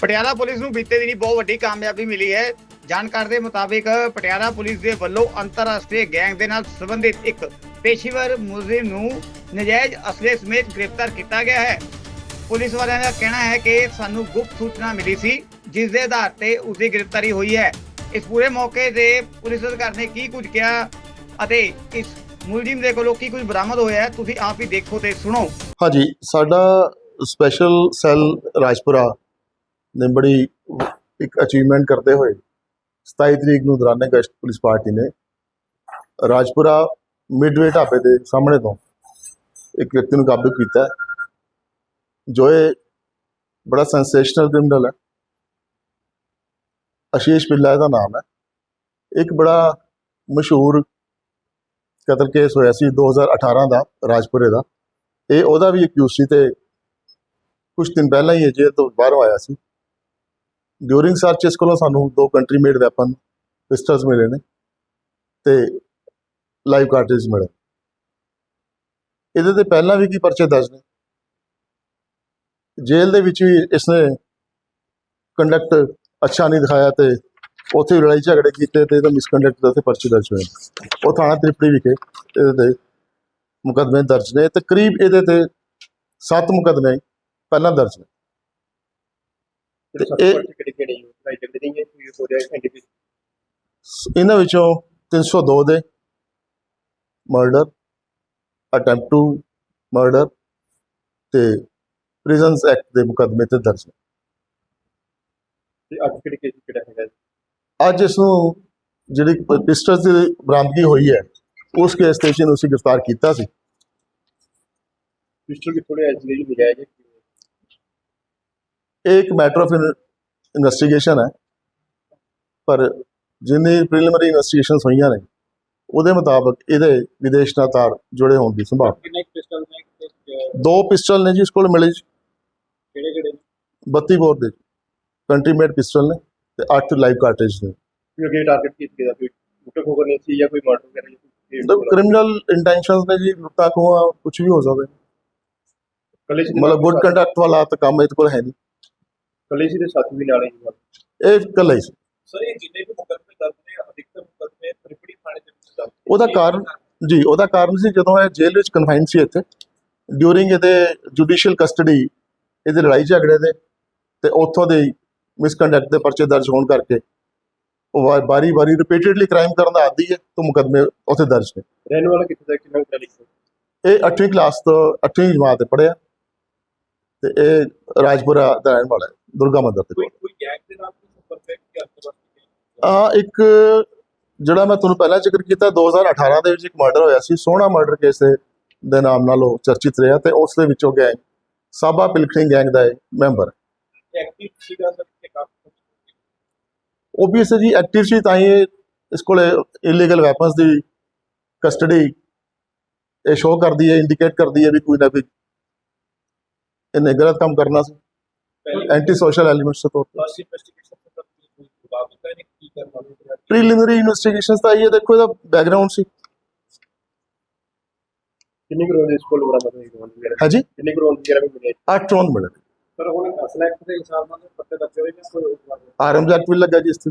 Patiala police ਨੂੰ ਬੀਤੇ ਦਿਨੀ ਬਹੁਤ ਵੱਡੀ ਕਾਮਯਾਬੀ ਮਿਲੀ ਹੈ। ਜਾਣਕਾਰੀ ਦੇ ਮੁਤਾਬਿਕ ਪਟਿਆਲਾ ਪੁਲਿਸ ਦੇ ਵੱਲੋਂ ਅੰਤਰਰਾਸ਼ਟਰੀ ਗੈਂਗ ਦੇ ਨਾਲ ਸੰਬੰਧਿਤ ਇੱਕ ਪੇਸ਼ੇਵਰ ਮੁਲਜ਼ਮ ਨੂੰ ਨਜਾਇਜ਼ ਅਸਲੇ ਸਮੇਤ ਗ੍ਰਿਫਤਾਰ ਕੀਤਾ ਗਿਆ ਹੈ। ਪੁਲਿਸ ਵਾਲਿਆਂ ਦਾ ਕਹਿਣਾ ਹੈ ਕਿ ਸਾਨੂੰ ਗੁਪਤ ਸੂਚਨਾ ਮਿਲੀ ਸੀ, ਜਿਸ ਦੇ ਆਧਾਰ ਤੇ ਉਸ ਦੀ ਗ੍ਰਿਫਤਾਰੀ ਹੋਈ ਹੈ। ਇਸ ਪੂਰੇ ਮੌਕੇ ਤੇ ਪੁਲਿਸ ਅਧਿਕਾਰੀ ਨੇ ਕੀ ਕੁਝ ਕਿਹਾ ਅਤੇ ਇਸ ਮੁਲਜ਼ਮ ਦੇ ਕੋਲੋਂ ਕੀ ਕੁਝ ਬਰਾਮਦ ਹੋਇਆ ਹੈ, ਤੁਸੀਂ ਆਪ ਹੀ ਦੇਖੋ ਤੇ ਸੁਣੋ। ਹਾਂਜੀ, ਸਾਡਾ ਸਪੈਸ਼ਲ ਸੈੱਲ ਰਾਜਪੁਰਾ ਨੇ ਬੜੀ ਇੱਕ ਅਚੀਵਮੈਂਟ ਕਰਦੇ ਹੋਏ 27 ਤਰੀਕ ਨੂੰ ਦੌਰਾਨੇ ਗਸ਼ਤ ਪੁਲਿਸ ਪਾਰਟੀ ਨੇ ਰਾਜਪੁਰਾ ਮਿਡਵੇ ਢਾਬੇ ਦੇ ਸਾਹਮਣੇ ਤੋਂ ਇੱਕ ਵਿਅਕਤੀ ਨੂੰ ਕਾਬੂ ਕੀਤਾ ਜੋ ਇਹ ਬੜਾ ਸੈਂਸੇਸ਼ਨਲ ਕ੍ਰਿਮੀਨਲ ਹੈ। ਅਸ਼ੀਸ਼ ਪਿੱਲਾ ਇਹਦਾ ਨਾਮ ਹੈ। ਇੱਕ ਬੜਾ ਮਸ਼ਹੂਰ ਕਤਲ ਕੇਸ ਹੋਇਆ ਸੀ 2018 ਦਾ, ਰਾਜਪੁਰੇ ਦਾ। ਇਹ ਉਹਦਾ ਵੀ ਅਕਿਊਜ਼ ਸੀ ਤੇ ਕੁਝ ਦਿਨ ਪਹਿਲਾਂ ਹੀ ਇਹ ਜੇਲ੍ਹ ਤੋਂ ਬਾਹਰੋਂ ਆਇਆ ਸੀ। ਡਿਊਰਿੰਗ ਸਰਚ ਇਸ ਕੋਲੋਂ ਸਾਨੂੰ ਦੋ ਕੰਟਰੀ ਮੇਡ ਵੈਪਨ ਪਿਸਟਲਸ ਮਿਲੇ ਨੇ ਤੇ ਲਾਈਵ ਕਾਰਟ੍ਰਿਜ ਮਿਲੇ। ਇਹਦੇ ਤੇ ਪਹਿਲਾਂ ਵੀ ਕੀ ਪਰਚੇ ਦਰਜ ਨੇ? ਜੇਲ੍ਹ ਦੇ ਵਿੱਚ ਵੀ ਇਸਨੇ ਕੰਡਕਟ ਅੱਛਾ ਨਹੀਂ ਦਿਖਾਇਆ ਤੇ ਉੱਥੇ ਲੜਾਈ ਝਗੜੇ ਕੀਤੇ ਤੇ ਇਹਦਾ ਮਿਸਕੰਡਕਟ ਦਾ ਤੇ ਪਰਚੇ ਦਰਜ ਹੋਏ ਉਹ ਥਾਣਾ ਤ੍ਰਿਪੜੀ ਵਿਖੇ ਇਹਦੇ ਤੇ ਮੁਕੱਦਮੇ ਦਰਜ ਨੇ। ਤੇ ਕਰੀਬ ਇਹਦੇ ਤੇ ਸੱਤ ਮੁਕੱਦਮੇ ਪਹਿਲਾਂ ਦਰਜ ਨੇ। ਤੇ ਇਹ ਕਿਹੜੇ ਕਿਹੜੇ ਯੂਜ਼ ਝਗੜੇ ਨਹੀਂ ਹੈ? ਕੋਈ ਹੋ ਰਿਹਾ ਐਂਟੀਪੀ ਇਹਨਾਂ ਵਿੱਚੋਂ 302 ਦੇ ਮਰਡਰ ਅਟੈਂਪਟ ਟੂ ਮਰਡਰ ਤੇ ਪ੍ਰਿਜ਼ਨਸ ਐਕਟ ਦੇ ਮੁਕੱਦਮੇ ਤੇ ਦਰਜ ਨੇ। ਤੇ ਅੱਜ ਕਿਹੜੇ ਕੇਸ ਕਿਹੜਾ ਹੈਗਾ ਅੱਜ ਇਸ ਨੂੰ ਜਿਹੜੀ ਪਿਸਟਲਸ ਦੀ ਬਰਾਮਦਗੀ ਹੋਈ ਹੈ ਉਸ ਕੇਸ ਤੇ ਅਸੀਂ ਗ੍ਰਿਫਤਾਰ ਕੀਤਾ ਸੀ। ਪਿਸਟਲ ਕਿ ਥੋੜੇ ਐਜ ਲਈ ਮਿਲਿਆ ਹੈ ਇਹ ਇੱਕ ਮੈਟਰ ਆਫ ਇਨਵੈਸਟੀਗੇਸ਼ਨ ਹੈ। ਪਰ ਜਿੰਨੀ ਪ੍ਰੀਲਿਮਿਨਰੀ ਇਨਵੈਸਟੀਗੇਸ਼ਨਸ ਹੋਈਆਂ ਨੇ ਉਹਦੇ ਮੁਤਾਬਕ ਇਹਦੇ ਵਿਦੇਸ਼ ਨਾਲ ਤਾਰ ਜੁੜੇ ਹੋਣ ਦੀ ਸੰਭਾਵਨਾ। ਕਿਹੜੇ ਦੋ ਪਿਸਟਲ ਨੇ ਜੀ ਇਸ ਕੋਲ ਮਿਲੇ ਜੀ, ਕਿਹੜੇ 32 ਬੋਰ ਦੇ। ਕੰਟਰੀ ਮੇਡ ਪਿਸਟਲ ਨੇ ਤੇ 8 ਲਾਈਵ ਕਾਰਟ੍ਰਿਜ ਨੇ। ਅੱਗੇ ਟਾਰਗੇਟ ਕੀਤਾ ਗਿਆ ਕੋਈ ਲੁੱਟ ਖੋਹ ਕਰਨੀ ਸੀ ਜਾਂ ਕੋਈ ਮਰਡਰ ਕਰਨੀ ਸੀ ਮਤਲਬ ਕ੍ਰਿਮੀਨਲ ਇੰਟੈਂਸ਼ਨਸ ਨੇ ਜੀ ਲੁੱਟਾ ਖੋਆ ਕੁਝ ਵੀ ਹੋ ਸਕਦਾ ਮਤਲਬ ਗੁੱਡ ਕੰਡਕਟ ਵਾਲਾ ਤਾਂ ਕੰਮ ਇਹਦੇ ਕੋਲ ਹੈ ਨਹੀਂ। ਕਲੇ ਸੀ ਦੇ ਸਾਥੀ ਵੀ ਨਾਲੇ ਹੀ ਇਹ ਇਕੱਲਾ ਹੀ ਸੀ। ਸਰ ਇਹ ਜਿੰਨੇ ਵੀ ਮੁਕੱਦਮੇ ਦਰਜ ਨੇ ਅਧਿਕਤਰ ਮੁਕੱਦਮੇ ਤ੍ਰਿਪੜੀ ਥਾਣੇ ਦੇ ਵਿੱਚ ਦਰਜ ਉਹਦਾ ਕਾਰਨ ਜੀ ਉਹਦਾ ਕਾਰਨ ਸੀ ਜਦੋਂ ਇਹ ਜੇਲ੍ਹ ਵਿੱਚ ਕਨਫਾਈਨ ਸੀ ਇੱਥੇ ਡਿਊਰਿੰਗ ਇਹਦੇ ਜੁਡੀਸ਼ੀਅਲ ਕਸਟਡੀ ਇਹਦੇ ਲੜਾਈ ਝਗੜੇ ਦੇ ਤੇ ਉੱਥੋਂ ਦੇ ਮਿਸਕੰਡਕਟ ਦੇ ਪਰਚੇ ਦਰਜ ਹੋਣ ਕਰਕੇ ਉਹ ਬਾਰੀ ਬਾਰੀ ਰਿਪੀਟਡਲੀ ਕ੍ਰਾਈਮ ਕਰਨ ਦਾ ਆਦੀ ਹੈ ਤਾਂ ਮੁਕੱਦਮੇ ਉੱਥੇ ਦਰਜ ਨੇ। ਰਹਿਣ ਵਾਲਾ ਕਿੱਥੇ ਦਾ ਕਿੰਨਾ ਕੁ ਲਿਖੋ ਇਹ 8ਵੀਂ ਕਲਾਸ ਤੋਂ 8ਵੀਂ ਜਮਾਤ ਤੇ ਪੜਿਆ ਤੇ ਇਹ ਰਾਜਪੁਰਾ ਦਾ ਰਹਿਣ ਵਾਲਾ ਹੈ। ਦੁਰਗਾ ਮੰਦਰ ਦੇ ਕੋਲ। ਕੋਈ ਗੈਂਗ ਦੇ ਨਾਲ ਕੋਈ ਸੰਪਰਕ ਹੈ ਕਿ ਆ ਇੱਕ ਜਿਹੜਾ ਮੈਂ ਤੁਹਾਨੂੰ ਪਹਿਲਾਂ ਜ਼ਿਕਰ ਕੀਤਾ 2018 ਦੇ ਵਿੱਚ ਇੱਕ ਮਰਡਰ ਹੋਇਆ ਸੀ ਸੋਹਣਾ ਮਰਡਰ ਕੇਸ ਦੇ ਦੇ ਨਾਮ ਨਾਲ ਉਹ ਚਰਚਿਤ ਰਿਹਾ ਤੇ ਉਸ ਦੇ ਵਿੱਚੋਂ ਗੈਂਗ ਸਾਬਾ ਪਿਲਖਣੀ ਗੈਂਗ ਦਾ ਮੈਂਬਰ ਐਕਟਿਵ ਸੀਗਾ ਸਰ ਕਿ ਕਾਫੀ ਓਬਵੀਅਸ ਜੀ ਐਕਟਿਵ ਸੀ ਤਾਂ ਇਹ ਇਸ ਕੋਲੇ ਇਲੀਗਲ ਵੈਪਨਸ ਦੀ ਕਸਟਡੀ ਇਹ ਸ਼ੋਅ ਕਰਦੀ ਹੈ ਇੰਡੀਕੇਟ ਕਰਦੀ ਹੈ ਵੀ ਕੋਈ ਨਾ ਕੋਈ ਇਹਨੇ ਗਲਤ ਕੰਮ ਕਰਨਾ ਸੀ। ਐਂਟੀ ਸੋਸ਼ਲ ਐਲੀਮੈਂਟਸ ਦੇ ਤੌਰ ਤੇ। ਫਸਟ ਇਨਵੈਸਟੀਗੇਸ਼ਨ ਤੋਂ ਕੋਈ ਜਵਾਬ ਦਿੱਤਾ ਨਹੀਂ ਕੀ ਕਰਨਾ ਹੈ ਪ੍ਰੀਲਿਮਿਨਰੀ ਇਨਵੈਸਟੀਗੇਸ਼ਨਸ ਤਾਂ ਇਹ ਦੇਖੋ ਇਹਦਾ ਬੈਕਗ੍ਰਾਉਂਡ ਸੀ। ਕਿੰਨੀ ਕਰੋੜ ਇਸ ਕੋਲ ਬਰਾਮਦ ਹੋਈ ਵਗੈਰਾ। ਹਾਂਜੀ? ਕਿੰਨੀ ਕਰੋੜ ਵਗੈਰਾ ਵੀ ਮਿਲੇ ਅੱਠ ਟ੍ਰੋਨ ਮਿਲੇ। ਸਰ ਹੁਣ ਅਸਲ ਐਕਟ ਦੇ ਹਿਸਾਬ ਨਾਲ ਪੱਤੇ ਦੱਸੇ ਹੋਏ ਨੇ ਕੋਈ ਹੋਰ ਆਰਮਜ਼ ਐਕਟ ਵੀ ਲੱਗਾ ਜੀ ਇਸ ਤੇ।